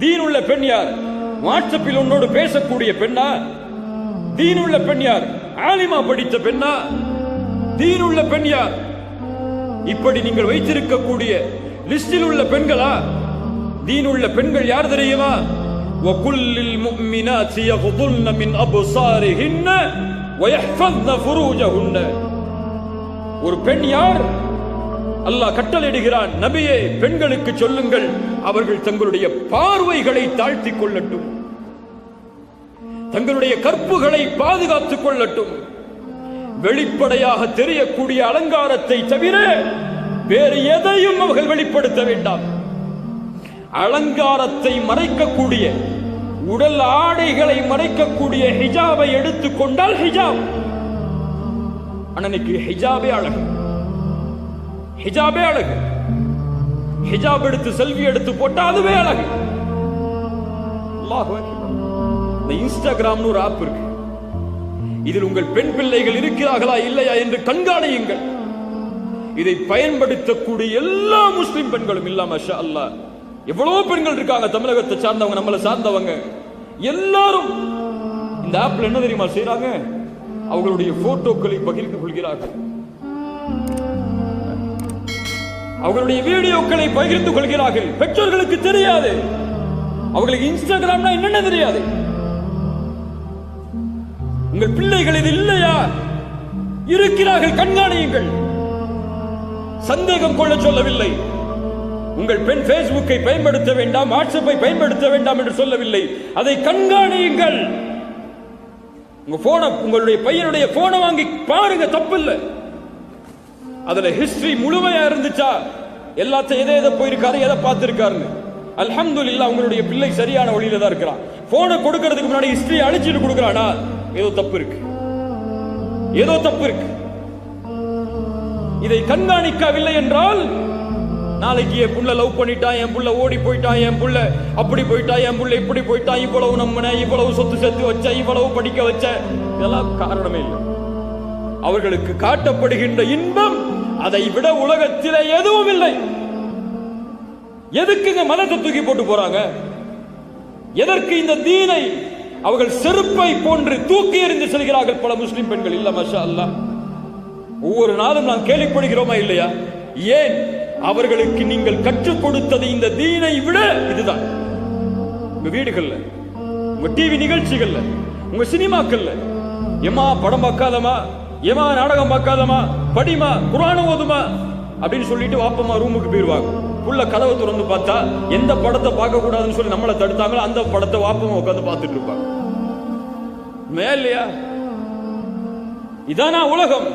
தீனுள்ள பெண் யார் வாட்ஸ்அப்பில் உன்னோடு பேசக்கூடிய பெண்ணா தீனுள்ள பெண் யார் ஆலிமா படித்த பெண்ணா தீனுள்ள பெண் யார் இப்படி நீங்கள் வைத்திருக்கக்கூடிய லிஸ்டில் உள்ள பெண்களா தீனுள்ள பெண்கள் யார் தெரியுமா وكل المؤمنات يغضن من أبصارهن ويحفظن فروجهن ஒரு பெண் யார் அல்லாஹ் கட்டளையிடுகிறான் நபியே பெண்களுக்கு சொல்லுங்கள் அவர்கள் தங்களுடைய பார்வைகளை தாழ்த்திக் கொள்ளட்டும். தங்களுடைய கற்புகளை பாதுகாத்துக் கொள்ளட்டும். வெளிப்படையாக தெரியக்கூடிய அலங்காரத்தை தவிர வேறு எதையும் அவர்கள் வெளிப்படுத்த வேண்டாம். அலங்காரத்தை மறைக்கக்கூடிய உடல் ஆடைகளை மறைக்கக்கூடிய ஹிஜாபை எடுத்துக் கொண்டால் ஹிஜாப். அண்ணனுக்கு ஹிஜாபே அழகு. ஹிஜாபே அழகு. ஹிஜாப் எடுத்து செல்வி எடுத்து போட்டா அதுவே அழகு. இந்த இன்ஸ்டாகிராம்னு ஒரு ஆப் இருக்கு. இதில் உங்கள் பெண் பிள்ளைகள் இருக்கிறார்களா இல்லையா என்று கண்காணியுங்கள். இதை பயன்படுத்தக்கூடிய எல்லா முஸ்லிம் பெண்களும் இல்லாம ஷா அல்லாஹ் எவ்வளவு பெண்கள் இருக்காங்க தமிழகத்தை சார்ந்தவங்க நம்மளை சார்ந்தவங்க. எல்லாரும் இந்த ஆப்ல என்ன தெரியுமா செய்யறாங்க அவங்களுடைய போட்டோக்களை பகிர்ந்து கொள்கிறார்கள். அவர்களுடைய வீடியோக்களை பகிர்ந்து கொள்கிறார்கள். பெற்றோர்களுக்கு தெரியாது. அவர்களுக்கு இன்ஸ்டாகிராம்னா என்னென்ன தெரியாது? உங்கள் பிள்ளைகள் இது இல்லையா? இருக்கிறார்கள் கண்காணியுங்கள். சந்தேகம் கொள்ள சொல்லவில்லை. உங்கள் பெண் பேஸ்புக்கை பயன்படுத்த வேண்டாம் வாட்ஸ்அப்பை பயன்படுத்த வேண்டாம் என்று சொல்லவில்லை. அதை கண்காணியுங்கள். உங்க போன உங்களுடைய பையனுடைய போனை வாங்கி பாருங்க தப்பு இல்லை அதுல ஹிஸ்டரி முழுமையா இருந்துச்சா? எல்லாத்தையும் எதை எதை போயிருக்காரு எதை பார்த்திருக்காருன்னு? அல்ஹம்துலில்லாஹ் உங்களுடைய பிள்ளை சரியான வழியில தான் இருக்கிறான். போனை கொடுக்கறதுக்கு முன்னாடி ஹிஸ்டரி அழிச்சிட்டு கொடுக்குறானா? ஏதோ தப்பு இருக்கு. ஏதோ தப்பு இருக்கு. இதை கண்காணிக்கவில்லை என்றால் நாளைக்கு என் புள்ள லவ் பண்ணிட்டா என் புள்ள ஓடி போயிட்டா என் புள்ள அப்படி போயிட்டா என் புள்ள இப்படி போயிட்டா இவ்வளவு நம்பின இவ்வளவு சொத்து சேர்த்து வச்ச இவ்வளவு படிக்க வச்ச. இதெல்லாம் காரணமே இல்லை. அவர்களுக்கு காட்டப்படுகின்ற இன்பம் அதை விட உலகத்திலே எதுவும் இல்லை. எதுக்கு இந்த மதத்தை தூக்கி போட்டு போறாங்க? எதற்கு இந்த தீனை அவர்கள் செருப்பை போன்று தூக்கி எறிந்து செல்கிறார்கள் பல முஸ்லிம் பெண்கள்? இல்ல மஷா அல்லா ஒவ்வொரு நாளும் நாம் கேள்விப்படுகிறோமா இல்லையா? ஏன் அவர்களுக்கு நீங்கள் கற்றுக் கொடுத்தது இந்த தீனை விட இதுதான்? உங்க வீடுகள்ல உங்க டிவி நிகழ்ச்சிகள்ல உங்க சினிமாக்கள்ல எம்மா படம் பார்க்காதமா ஏமா நாடகம் பார்க்காதமா படிமா குரான ஓதுமா அப்படின்னு சொல்லிட்டு வாப்பம்மா ரூமுக்கு போயிடுவாங்க புள்ள கதவை திறந்து பார்த்தா எந்த படத்தை பார்க்க கூடாதுன்னு சொல்லி நம்மளை தடுத்தாங்களோ அந்த படத்தை வாப்பம்மா உட்காந்து பார்த்துட்டு இருப்பாங்க. உண்மையா இல்லையா? இதானா உலகம்?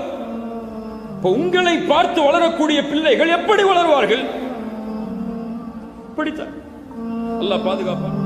இப்போ உங்களை பார்த்து வளரக்கூடிய பிள்ளைகள் எப்படி வளருவார்கள்? இப்படித்தான். அல்லாஹ் பாதுகாப்பான்.